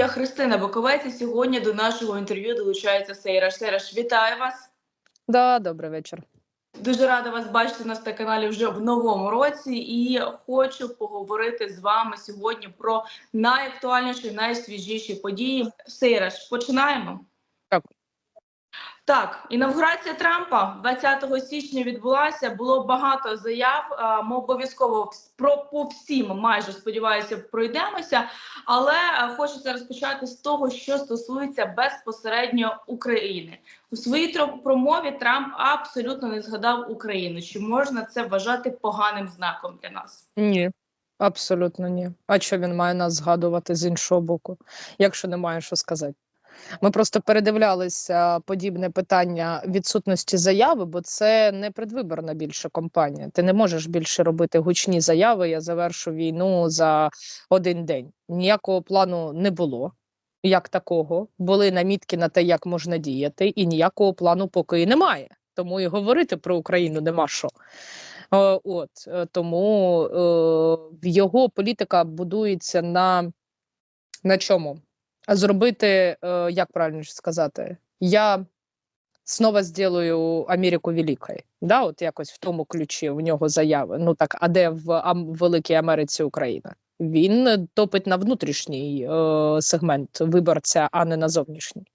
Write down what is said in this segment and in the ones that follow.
я Христина Боковець. і Сьогодні до нашого інтерв'ю долучається Сейраш. Сейраш, вітаю вас. Да, добрий вечір. Дуже рада вас бачити нас на каналі вже в новому році, і хочу поговорити з вами сьогодні про найактуальніші, найсвіжіші події. Сейраш, починаємо. Так. Інавгурація Трампа 20 січня відбулася. Було багато заяв. Ми обов'язково про по всім майже сподіваюся пройдемося. Але е, хочеться розпочати з того, що стосується безпосередньо України. У своїй промові Трамп абсолютно не згадав Україну. Чи можна це вважати поганим знаком для нас? Ні, абсолютно ні. А що він має нас згадувати з іншого боку, якщо немає що сказати? Ми просто передивлялися подібне питання відсутності заяви, бо це не предвиборна більше кампанія. Ти не можеш більше робити гучні заяви. Я завершу війну за один день. Ніякого плану не було. Як такого були намітки на те, як можна діяти, і ніякого плану поки і немає. Тому і говорити про Україну нема що. Е, От е, тому е, його політика будується на, на чому? Зробити, е, як правильно сказати, я знову зроблю Америку великою. Да, от якось в тому ключі в нього заяви. Ну так, а де в Великій Америці Україна? Він топить на внутрішній е, сегмент виборця, а не на зовнішній.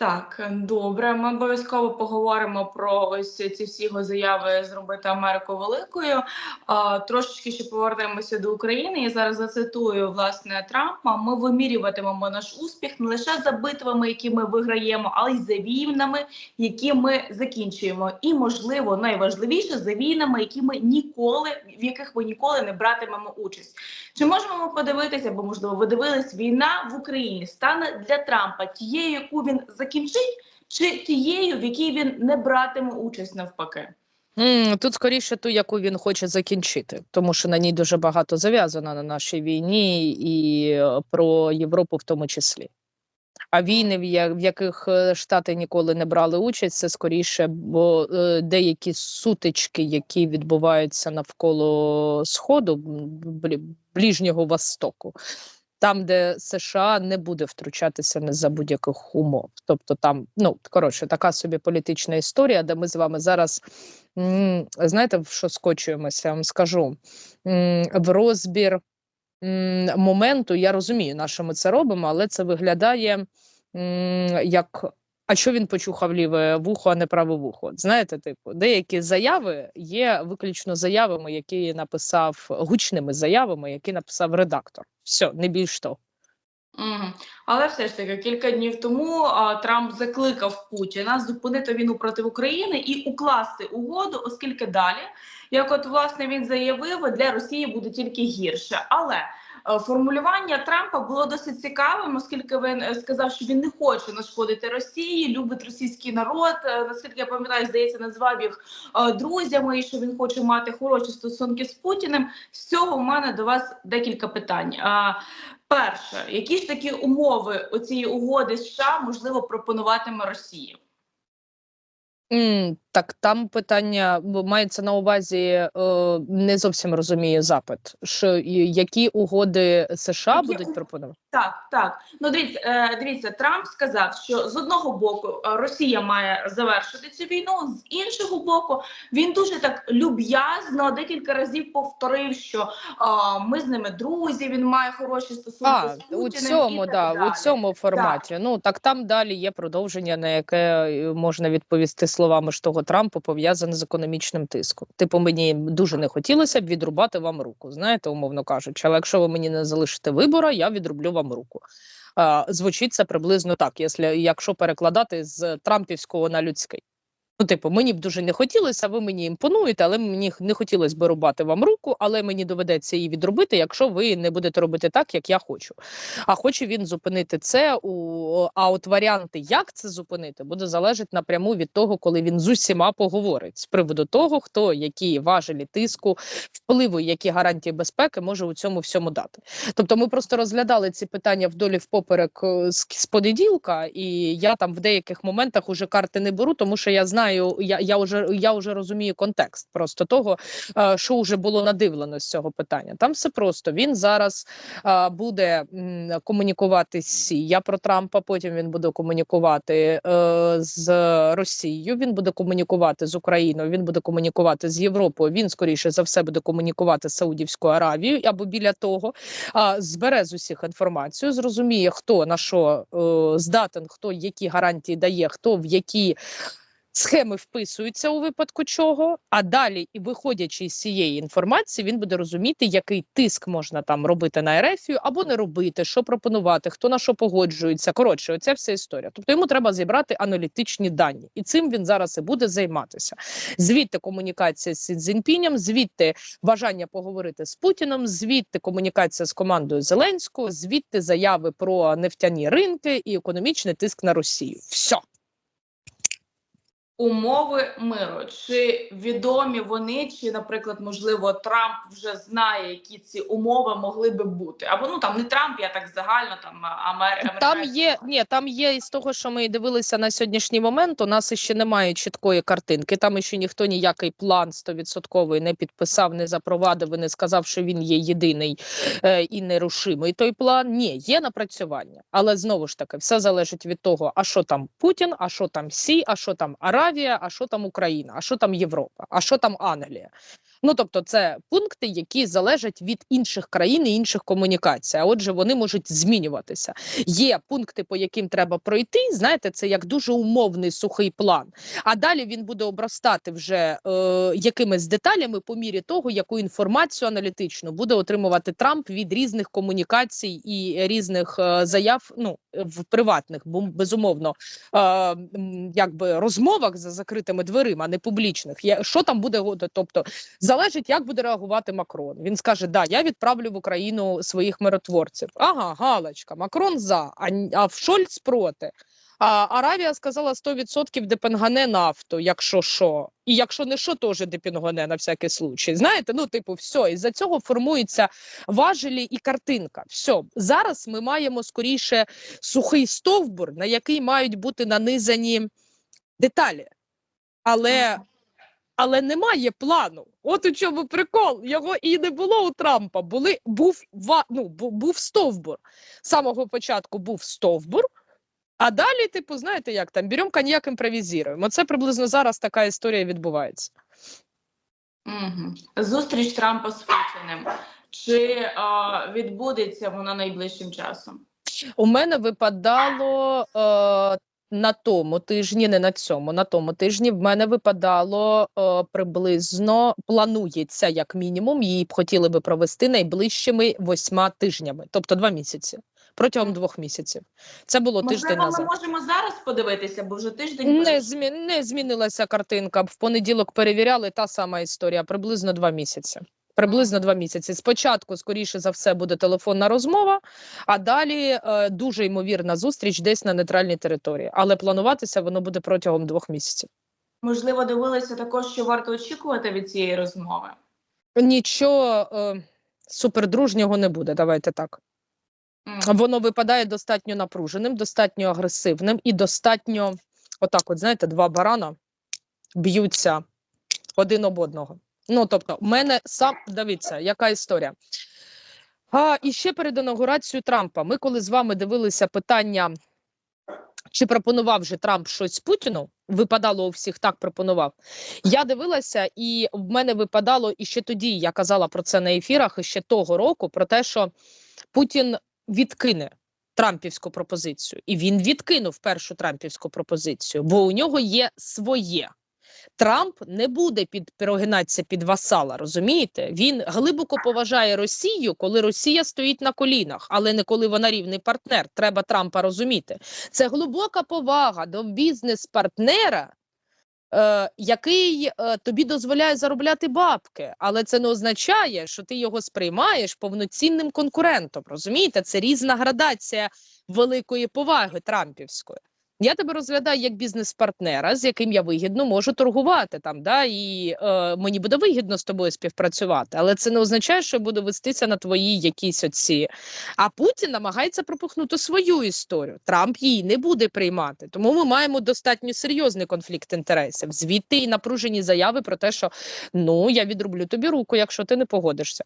Так, добре. Ми обов'язково поговоримо про ось ці всі його заяви зробити Америку великою. А, трошечки ще повернемося до України. Я зараз зацитую власне Трампа. Ми вимірюватимемо наш успіх не лише за битвами, які ми виграємо, але й за війнами, які ми закінчуємо. І можливо, найважливіше за війнами, які ми ніколи в яких ми ніколи не братимемо участь. Чи можемо ми подивитися, бо можливо ви дивились, війна в Україні стане для Трампа тією, яку він закінчить, чи тією, в якій він не братиме участь навпаки? Тут скоріше ту, яку він хоче закінчити, тому що на ній дуже багато зав'язано на нашій війні і е, про Європу в тому числі. А війни, в яких е, Штати ніколи не брали участь, це скоріше, бо е, деякі сутички, які відбуваються навколо Сходу, Ближнього Востоку, там, де США не буде втручатися не за будь-яких умов. Тобто там, ну коротше, така собі політична історія, де ми з вами зараз знаєте, в що скочуємося, я вам скажу в розбір моменту. Я розумію, на що ми це робимо, але це виглядає як. А що він почухав ліве вухо, а не праве вухо? Знаєте, типу, деякі заяви є виключно заявами, які написав гучними заявами, які написав редактор. Все, не більш того. Але все ж таки кілька днів тому а, Трамп закликав Путіна зупинити війну проти України і укласти угоду, оскільки далі, як от власне він заявив, для Росії буде тільки гірше. Але формулювання Трампа було досить цікавим, оскільки він е, сказав, що він не хоче нашкодити Росії, любить російський народ. Е, Наскільки я пам'ятаю, здається, назвав їх е, друзями, і що він хоче мати хороші стосунки з Путіним. З цього в мене до вас декілька питань. Перше, які ж такі умови оцієї угоди США можливо пропонуватиме Росії? М, так, там питання мається на увазі, е, не зовсім розумію запит. Що які угоди США Які будуть пропонувати? Так, так. Ну дивіться, е, дивіться, Трамп сказав, що з одного боку е, Росія має завершити цю війну, з іншого боку, він дуже так люб'язно декілька разів повторив, що е, ми з ними друзі. Він має хороші стосунки А, з у цьому, і так да, далі. у цьому форматі. Ну так там далі є продовження, на яке е, можна відповісти словами ж того Трампа, пов'язане з економічним тиском. Типу, мені дуже не хотілося б відрубати вам руку, знаєте, умовно кажучи. Але якщо ви мені не залишите вибора, я відрублю вам руку. Звучить це приблизно так, якщо перекладати з трампівського на людський. Ну, типу, мені б дуже не хотілося, ви мені імпонуєте, але мені не хотілося б рубати вам руку, але мені доведеться її відробити, якщо ви не будете робити так, як я хочу. А хоче він зупинити це у а от варіанти, як це зупинити, буде залежати напряму від того, коли він з усіма поговорить з приводу того, хто які важелі тиску, впливу, які гарантії безпеки може у цьому всьому дати. Тобто, ми просто розглядали ці питання вдолі впоперек е, з, понеділка, і я там в деяких моментах уже карти не беру, тому що я знаю. Знаю. Я я вже я вже розумію контекст просто того, е, що вже було надивлено з цього питання. Там все просто він зараз е, буде комунікувати з Сі. Я про Трампа. Потім він буде комунікувати е, з Росією. Він буде комунікувати з Україною. Він буде комунікувати з Європою. Він скоріше за все буде комунікувати з Саудівською Аравією або біля того. Збере з усіх інформацію, зрозуміє, хто на що здатен, хто які гарантії дає, хто в які схеми вписуються у випадку чого. А далі, і виходячи з цієї інформації, він буде розуміти, який тиск можна там робити на Ерефію або не робити, що пропонувати, хто на що погоджується. Коротше, оця вся історія. Тобто йому треба зібрати аналітичні дані, і цим він зараз і буде займатися. Звідти комунікація з Цзіньпінем, звідти бажання поговорити з Путіном, звідти комунікація з командою Зеленського, звідти заяви про нефтяні ринки і економічний тиск на Росію. Все. Умови миру. Чи відомі вони, чи, наприклад, можливо, Трамп вже знає, які ці умови могли би бути? Або ну там не Трамп, я так загально там Амер... Там є ні, там є із того, що ми дивилися на сьогоднішній момент. У нас ще немає чіткої картинки. Там ще ніхто ніякий план стовідсотковий не підписав, не запровадив і не сказав, що він є єдиний е, і нерушимий. Той план ні, є напрацювання, але знову ж таки, все залежить від того, а що там Путін, а що там Сі, а що там Аравія, а що там Україна, а що там Європа, а що там Англія. Ну тобто, це пункти, які залежать від інших країн і інших комунікацій. А отже, вони можуть змінюватися. Є пункти, по яким треба пройти. Знаєте, це як дуже умовний сухий план. А далі він буде обростати вже е, якимись деталями по мірі того, яку інформацію аналітичну буде отримувати Трамп від різних комунікацій і різних е, заяв. Ну в приватних, бо безумовно, е, якби розмовах за закритими дверима, не публічних. Я, що там буде тобто залежить, як буде реагувати Макрон. Він скаже: Да, я відправлю в Україну своїх миротворців. Ага, галочка, Макрон за, а, а в Шольц проти. А Аравія сказала 100% депенгане нафту, якщо що. І якщо не що, теж депенгане на всякий случай. Знаєте, ну типу, все, із-за цього формуються важелі і картинка. Все, зараз ми маємо скоріше сухий стовбур, на який мають бути нанизані деталі. Але але немає плану. От у чому прикол. Його і не було у Трампа. Були був ва, ну, бу- був стовбур. З самого початку був стовбур. А далі, типу, знаєте, як там беремо коньяк, імпровізуємо. Це приблизно зараз така історія відбувається. Угу. Зустріч Трампа з Путіним. Чи е, відбудеться вона найближчим часом? У мене випадало е, на тому тижні, не на цьому, на тому тижні в мене випадало е, приблизно, планується як мінімум, її б хотіли би провести найближчими восьма тижнями, тобто два місяці, протягом двох місяців. Це було тиждень Можливо, ми можемо зараз подивитися, бо вже тиждень Не, змі... не змінилася картинка. В понеділок перевіряли та сама історія, приблизно два місяці. Приблизно два місяці. Спочатку, скоріше за все, буде телефонна розмова, а далі е, дуже ймовірна зустріч десь на нейтральній території. Але плануватися воно буде протягом двох місяців. Можливо, дивилися також, що варто очікувати від цієї розмови. Нічого е, супердружнього не буде. Давайте так. Воно випадає достатньо напруженим, достатньо агресивним і достатньо, отак, от знаєте, два барана б'ються один об одного. Ну, тобто, в мене сам дивіться, яка історія. А, і ще перед інаугурацією Трампа. Ми коли з вами дивилися питання, чи пропонував же Трамп щось Путіну, випадало у всіх так пропонував. Я дивилася, і в мене випадало і ще тоді. Я казала про це на ефірах і ще того року, про те, що Путін відкине Трампівську пропозицію, і він відкинув першу Трампівську пропозицію, бо у нього є своє. Трамп не буде під перегинатися під васала, розумієте? Він глибоко поважає Росію, коли Росія стоїть на колінах, але не коли вона рівний партнер. Треба Трампа розуміти. Це глибока повага до бізнес-партнера, е, який е, тобі дозволяє заробляти бабки, але це не означає, що ти його сприймаєш повноцінним конкурентом. Розумієте, це різна градація великої поваги Трампівської. Я тебе розглядаю як бізнес-партнера, з яким я вигідно можу торгувати там, да, і е, мені буде вигідно з тобою співпрацювати, але це не означає, що я буду вестися на твої якісь оці. А Путін намагається пропихнути свою історію. Трамп її не буде приймати. Тому ми маємо достатньо серйозний конфлікт інтересів. Звідти і напружені заяви про те, що ну я відрублю тобі руку, якщо ти не погодишся.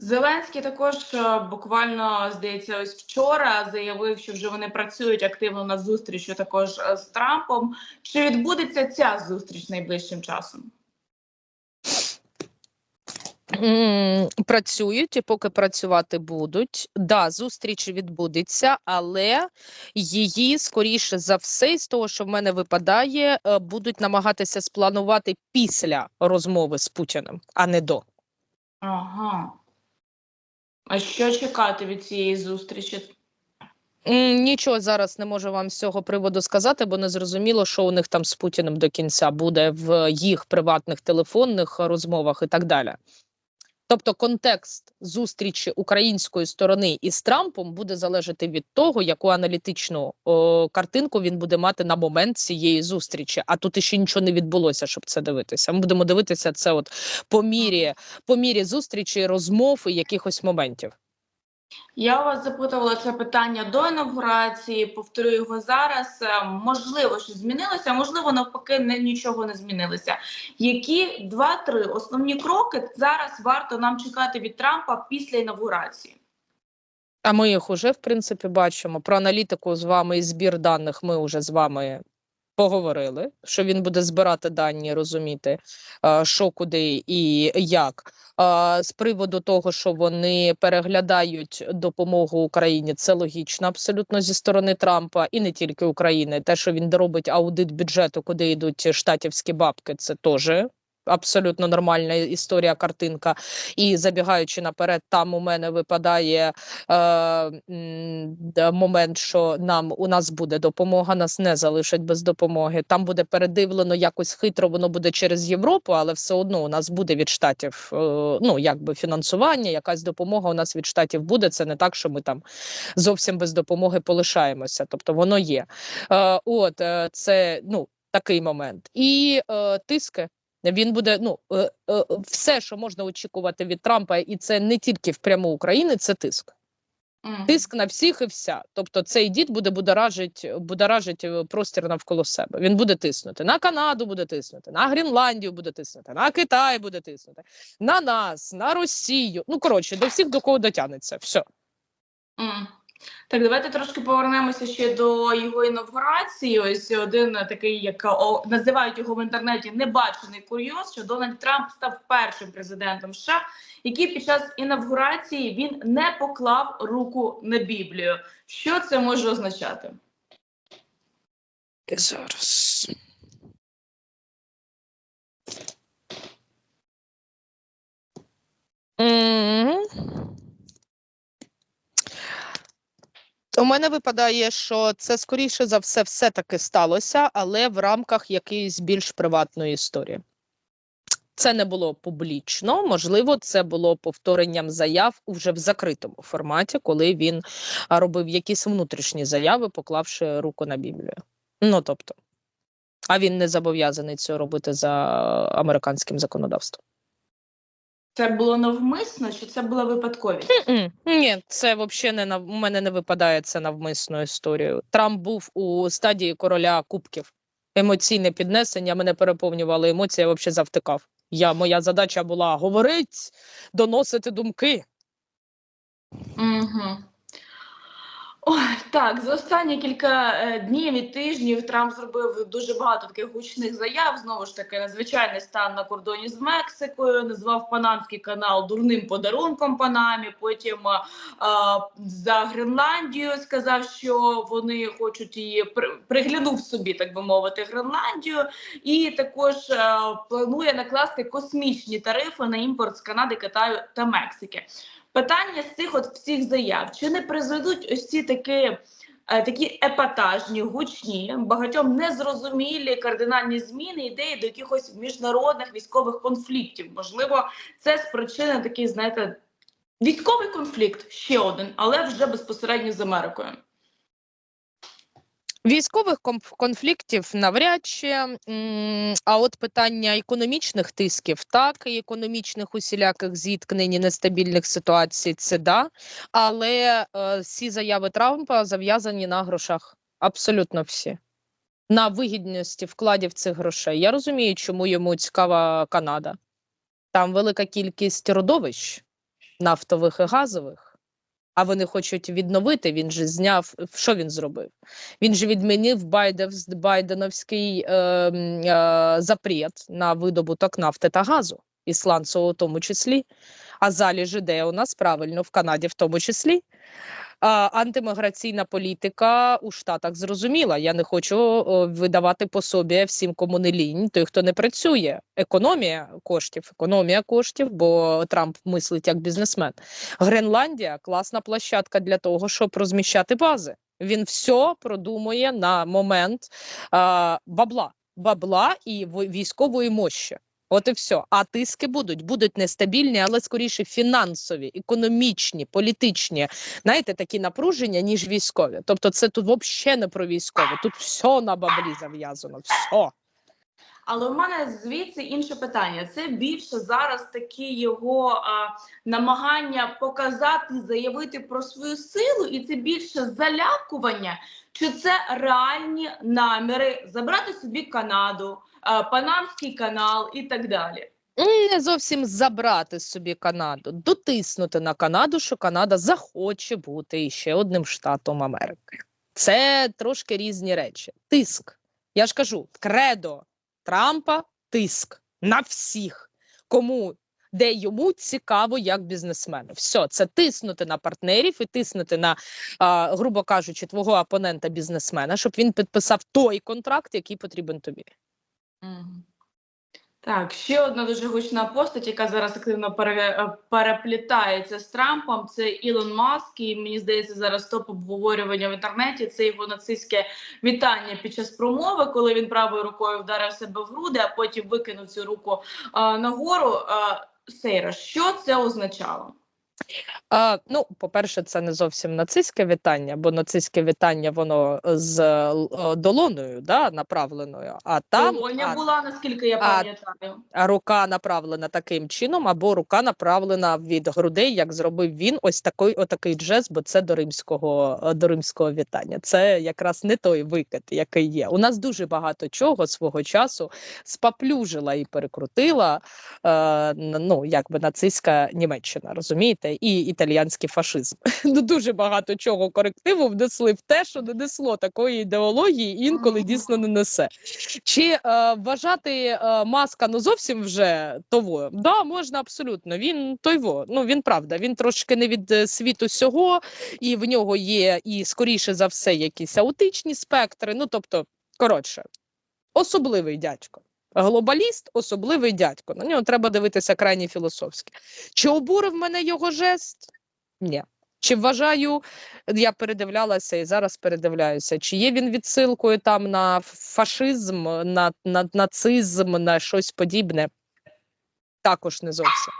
Зеленський також е, буквально здається, ось вчора заявив, що вже вони працюють активно над зустрічю також е, з Трампом. Чи відбудеться ця зустріч найближчим часом? Працюють і поки працювати будуть. Да, зустріч відбудеться, але її скоріше за все, з того, що в мене випадає, е, будуть намагатися спланувати після розмови з Путіним, а не до. Ага. А що чекати від цієї зустрічі? Нічого зараз не можу вам з цього приводу сказати, бо не зрозуміло, що у них там з Путіним до кінця буде в їх приватних телефонних розмовах і так далі. Тобто контекст зустрічі української сторони із Трампом буде залежати від того, яку аналітичну о, картинку він буде мати на момент цієї зустрічі. А тут іще нічого не відбулося, щоб це дивитися. Ми будемо дивитися це от по мірі, по мірі зустрічі, розмов і якихось моментів. Я вас запитувала це питання до інавгурації, повторю його зараз. Е, Можливо, що змінилося, можливо, навпаки, нічого не змінилося. Які два-три основні кроки зараз варто нам чекати від Трампа після інавгурації? А ми їх уже в принципі бачимо. Про аналітику з вами і збір даних ми вже з вами поговорили. Що він буде збирати дані, розуміти, що куди і як. З приводу того, що вони переглядають допомогу Україні, це логічно абсолютно зі сторони Трампа, і не тільки України. Те, що він робить аудит бюджету, куди йдуть штатівські бабки, це теж. Абсолютно нормальна історія, картинка. І забігаючи наперед, там у мене випадає е, момент, що нам у нас буде допомога, нас не залишать без допомоги. Там буде передивлено якось хитро, воно буде через Європу, але все одно у нас буде від штатів е, ну якби фінансування, якась допомога у нас від штатів буде. Це не так, що ми там зовсім без допомоги полишаємося. Тобто воно є. Е, от е, це ну такий момент. І е, тиски. Він буде ну е, е, все, що можна очікувати від Трампа, і це не тільки впряму України, це тиск. Тиск на всіх і вся. Тобто цей дід буде будоражить, будоражить е, простір навколо себе. Він буде тиснути на Канаду, буде тиснути, на Гренландію буде тиснути, на Китай буде тиснути, на нас, на Росію. Ну коротше, до всіх до кого дотягнеться. Все. М. Так, давайте трошки повернемося ще до його інавгурації. Ось один такий, як о, називають його в інтернеті, небачений курйоз, що Дональд Трамп став першим президентом США, який під час інавгурації він не поклав руку на Біблію. Що це може означати? Зараз. Мгм. У мене випадає, що це скоріше за все все-таки сталося, але в рамках якоїсь більш приватної історії. Це не було публічно, можливо, це було повторенням заяв уже в закритому форматі, коли він робив якісь внутрішні заяви, поклавши руку на Біблію. Ну тобто, а він не зобов'язаний цього робити за американським законодавством. Це було навмисно чи це була випадковість? Ні, це взагалі не нав... у мене не випадає це навмисною історією. Трамп був у стадії короля кубків. Емоційне піднесення мене переповнювали емоції, я взагалі завтикав. Я, моя задача була говорити, доносити думки. Угу. Ой, так, за останні кілька е, днів і тижнів Трамп зробив дуже багато таких гучних заяв. Знову ж таки, надзвичайний стан на кордоні з Мексикою. Назвав Панамський канал дурним подарунком Панамі. Потім е, за Гренландію сказав, що вони хочуть її приглянув собі, так би мовити, Гренландію, і також е, планує накласти космічні тарифи на імпорт з Канади, Китаю та Мексики. Питання з цих от всіх заяв чи не призведуть ось ці такі, е, такі епатажні, гучні, багатьом незрозумілі кардинальні зміни ідеї до якихось міжнародних військових конфліктів? Можливо, це спричинить такий, знаєте, військовий конфлікт ще один, але вже безпосередньо з Америкою. Військових конфліктів навряд чи, а от питання економічних тисків, так, і економічних усіляких зіткнень, і нестабільних ситуацій, це да. Але е, всі заяви Трампа зав'язані на грошах. Абсолютно всі. На вигідності вкладів цих грошей. Я розумію, чому йому цікава Канада. Там велика кількість родовищ нафтових і газових. А вони хочуть відновити. Він же зняв. Що він зробив? Він же відмінив Байдев, байденовський е, е, запрет на видобуток нафти та газу, ісландцевого в тому числі. А залежі де у нас правильно в Канаді, в тому числі. А, антиміграційна політика у Штатах зрозуміла. Я не хочу видавати пособі всім, кому не лінь, той, хто не працює. Економія коштів, економія коштів, бо Трамп мислить як бізнесмен. Гренландія класна площадка для того, щоб розміщати бази. Він все продумує на момент а, бабла, бабла і військової мощі. От і все. А тиски будуть, будуть нестабільні, але скоріше фінансові, економічні, політичні, знаєте, такі напруження, ніж військові. Тобто, це тут взагалі не про військове. Тут все на баблі зав'язано. Все. Але у мене звідси інше питання. Це більше зараз такі його а, намагання показати, заявити про свою силу, і це більше залякування, чи це реальні наміри забрати собі Канаду, Панамський канал і так далі. Не зовсім забрати собі Канаду, дотиснути на Канаду, що Канада захоче бути ще одним штатом Америки. Це трошки різні речі. Тиск. Я ж кажу, кредо Трампа тиск на всіх, кому де йому цікаво як бізнесмену. Все, це тиснути на партнерів і тиснути на, грубо кажучи, твого опонента бізнесмена, щоб він підписав той контракт, який потрібен тобі. Так, ще одна дуже гучна постать, яка зараз активно пере- е, переплітається з Трампом. Це Ілон Маск. І мені здається, зараз топ обговорювання в інтернеті. Це його нацистське вітання під час промови, коли він правою рукою вдарив себе в груди, а потім викинув цю руку а, нагору. А, Сейра, що це означало? А, ну, по-перше, це не зовсім нацистське вітання, бо нацистське вітання воно з е, долоною да, направленою, а там Колонія а, була, наскільки я пам'ятаю. а рука направлена таким чином, або рука направлена від грудей, як зробив він, ось такий отакий джез, бо це до римського, е, до римського вітання. Це якраз не той викид, який є. У нас дуже багато чого свого часу спаплюжила і перекрутила е, ну, якби нацистська Німеччина, розумієте, і італіянський фашизм. Ну, дуже багато чого корективу внесли в те, що не несло такої ідеології, інколи дійсно не несе. Чи е, вважати е, маска ну зовсім вже того? Да, можна абсолютно. Він той во. Ну він правда, він трошки не від е, світу сього, і в нього є і скоріше за все якісь аутичні спектри. Ну тобто, коротше, особливий дядько. Глобаліст, особливий дядько. На нього треба дивитися крайні філософськи. Чи обурив мене його жест? Ні. Чи вважаю, я передивлялася і зараз передивляюся, чи є він відсилкою там на фашизм, на, на нацизм, на щось подібне? Також не зовсім.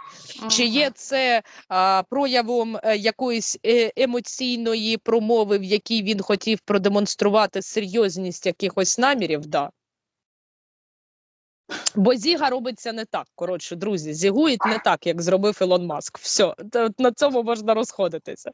Чи є це а, проявом е, якоїсь е, емоційної промови, в якій він хотів продемонструвати серйозність якихось намірів? Да. Бо Зіга робиться не так. Коротше, друзі, зігують не так, як зробив Ілон Маск. Все, на цьому можна розходитися.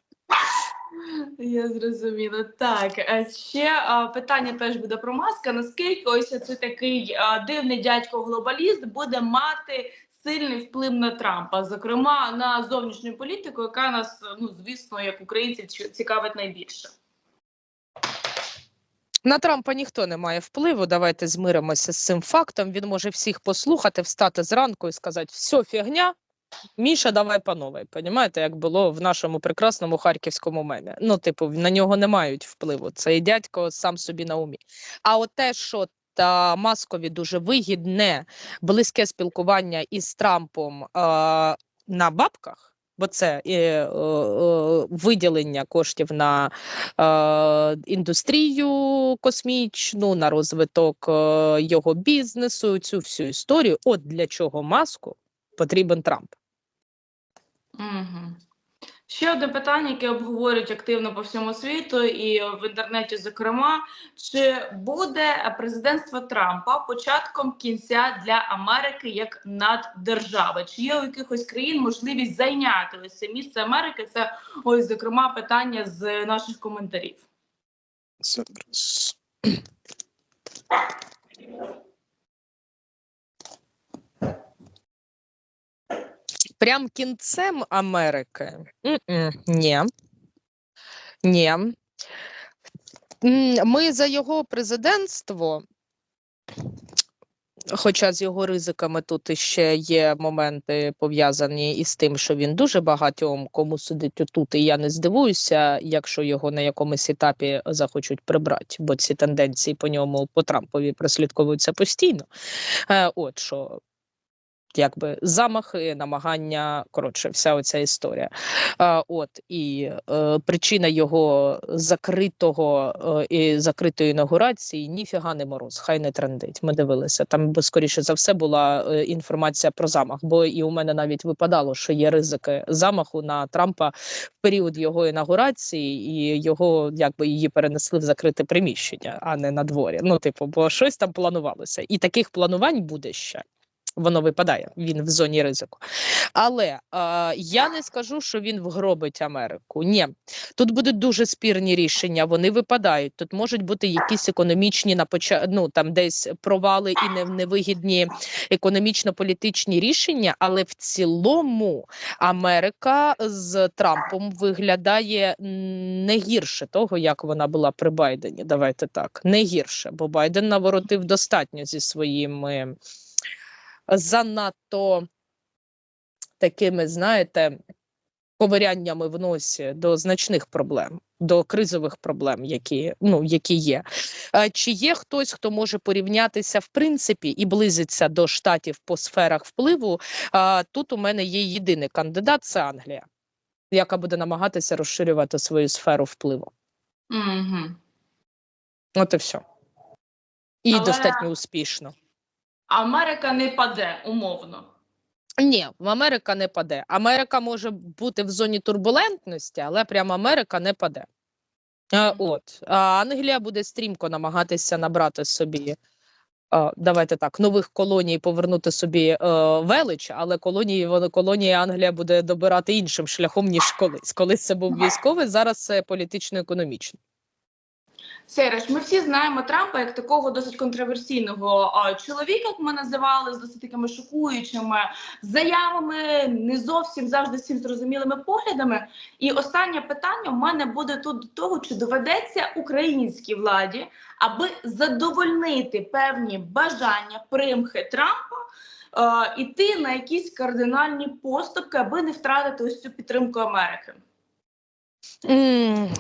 Я зрозуміла. Так, е, ще питання теж буде про маска. Наскільки ось цей такий дивний дядько-глобаліст буде мати сильний вплив на Трампа, зокрема на зовнішню політику, яка нас, ну звісно, як українців цікавить найбільше. На Трампа ніхто не має впливу. Давайте змиримося з цим фактом. Він може всіх послухати, встати зранку і сказати: все, фігня. Міша, давай по новій. Понімаєте, як було в нашому прекрасному харківському мемі. Ну, типу, на нього не мають впливу. Цей дядько сам собі на умі. А от те, що та маскові дуже вигідне близьке спілкування із Трампом е, на бабках. Бо це е, е, виділення коштів на е, індустрію космічну, на розвиток е, його бізнесу, цю всю історію. От для чого маску потрібен Трамп. Угу. Ще одне питання, яке обговорюють активно по всьому світу, і в інтернеті, зокрема, чи буде президентство Трампа початком кінця для Америки як наддержави? Чи є у якихось країн можливість зайняти ось це місце Америки? Це ось зокрема питання з наших коментарів. Зараз. Прям кінцем Америки? Ні. Ні. Ми за його президентство, хоча з його ризиками тут іще є моменти пов'язані із тим, що він дуже багатьом кому сидить отут, і я не здивуюся, якщо його на якомусь етапі захочуть прибрати, бо ці тенденції по ньому по Трампові прослідковуються постійно. Е, От що. Якби замахи, намагання, коротше, вся оця історія. А, от і е, причина його закритого е, і закритої інаугурації ніфіга не мороз, хай не трендить. Ми дивилися. Там би скоріше за все була е, інформація про замах. Бо і у мене навіть випадало, що є ризики замаху на Трампа в період його інаугурації, і його якби її перенесли в закрите приміщення, а не на дворі. Ну, типу, бо щось там планувалося, і таких планувань буде ще. Воно випадає, він в зоні ризику. Але е, я не скажу, що він вгробить Америку. Ні, тут будуть дуже спірні рішення. Вони випадають. Тут можуть бути якісь економічні на поча... ну, там десь провали і невигідні економічно-політичні рішення. Але в цілому Америка з Трампом виглядає не гірше того, як вона була при Байдені. Давайте так, не гірше, бо Байден наворотив достатньо зі своїми занадто такими, знаєте, ковиряннями в носі до значних проблем, до кризових проблем, які, ну, які є. Чи є хтось, хто може порівнятися в принципі і близиться до штатів по сферах впливу? Тут у мене є єдиний кандидат це Англія, яка буде намагатися розширювати свою сферу впливу. Угу. От і все. І Але- достатньо успішно. Америка не паде умовно. Ні, Америка не паде. Америка може бути в зоні турбулентності, але прямо Америка не паде. От а Англія буде стрімко намагатися набрати собі. Давайте так, нових колоній повернути собі е, велич, але колонії вони колонії Англія буде добирати іншим шляхом ніж колись. Колись це був військовий, зараз це політично-економічний. Сереж, ми всі знаємо Трампа як такого досить контроверсійного чоловіка, як ми називали, з досить такими шокуючими заявами, не зовсім завжди всім зрозумілими поглядами. І останнє питання у мене буде тут до того, чи доведеться українській владі, аби задовольнити певні бажання, примхи Трампа. Іти на якісь кардинальні поступки, аби не втратити ось цю підтримку Америки.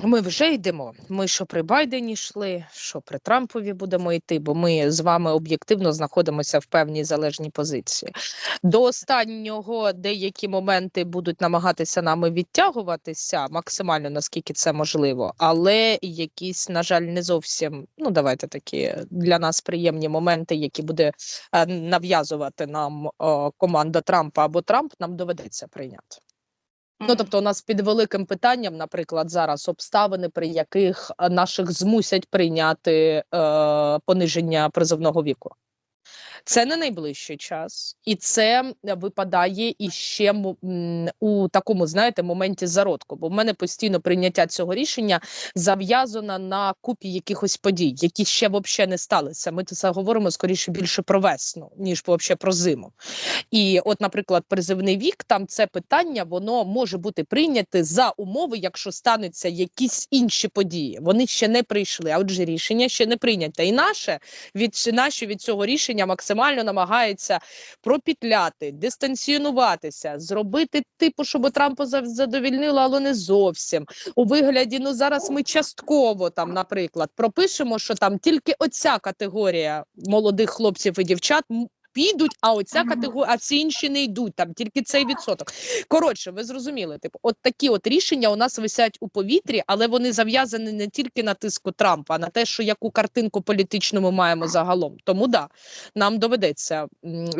Ми вже йдемо. Ми що при Байдені йшли, що при Трампові будемо йти, бо ми з вами об'єктивно знаходимося в певній залежній позиції. До останнього деякі моменти будуть намагатися нами відтягуватися максимально наскільки це можливо, але якісь, на жаль, не зовсім ну давайте такі для нас приємні моменти, які буде е, нав'язувати нам команда Трампа або Трамп, нам доведеться прийняти. Ну, тобто, у нас під великим питанням, наприклад, зараз обставини, при яких е, наших змусять прийняти е, пониження призовного віку. Це не найближчий час, і це випадає іще м- м, у такому, знаєте, моменті зародку. Бо в мене постійно прийняття цього рішення зав'язано на купі якихось подій, які ще взагалі не сталися. Ми це говоримо скоріше більше про весну, ніж взагалі про зиму. І, от, наприклад, призивний вік, там це питання воно може бути прийняте за умови, якщо стануться якісь інші події. Вони ще не прийшли, а отже, рішення ще не прийняте. І наше від наші від цього рішення максимально намагаються пропітляти, дистанціонуватися, зробити типу, щоб Трампа задовільнило, але не зовсім. У вигляді, ну зараз ми частково там, наприклад, пропишемо, що там тільки оця категорія молодих хлопців і дівчат. Підуть, а оця категорія, а всі інші не йдуть. Там тільки цей відсоток. Коротше, ви зрозуміли, типу, от такі от рішення у нас висять у повітрі, але вони зав'язані не тільки на тиску Трампа, а на те, що яку картинку політичну ми маємо загалом. Тому да, нам доведеться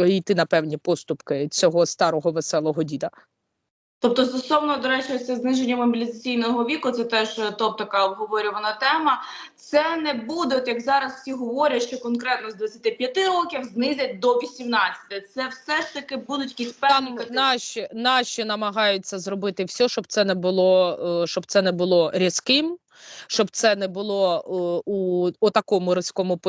йти на певні поступки цього старого веселого діда. Тобто, стосовно, до речі, це зниження мобілізаційного віку, це теж е, топ така обговорювана тема. Це не буде, як зараз всі говорять, що конкретно з 25 років знизять до 18. Це все ж таки будуть якісь певні Там наші, наші намагаються зробити все, щоб це не було, е, щоб це не було різким, щоб це не було е, у, у такому різкому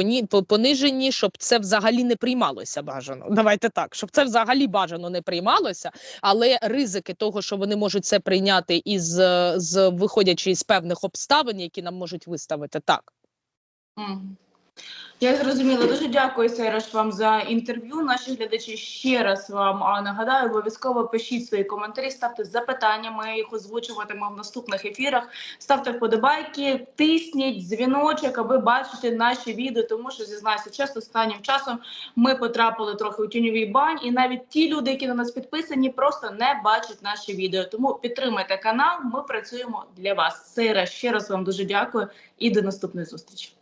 пониженні, щоб це взагалі не приймалося бажано. Давайте так, щоб це взагалі бажано не приймалося, але ризики того, що вони можуть це прийняти із е, з виходячи із певних обставин, які нам можуть виставити, так. Мгм. Я зрозуміла. Дуже дякую, Сейраш, вам за інтерв'ю. Наші глядачі ще раз вам нагадаю, обов'язково пишіть свої коментарі, ставте запитання. Ми їх озвучуватимемо в наступних ефірах. Ставте вподобайки, тисніть дзвіночок, аби бачити наші відео. Тому що зізнаюся, чесно, останнім часом ми потрапили трохи у тіньовий бань, і навіть ті люди, які на нас підписані, просто не бачать наші відео. Тому підтримайте канал. Ми працюємо для вас. Сейра, ще раз вам дуже дякую і до наступної зустрічі.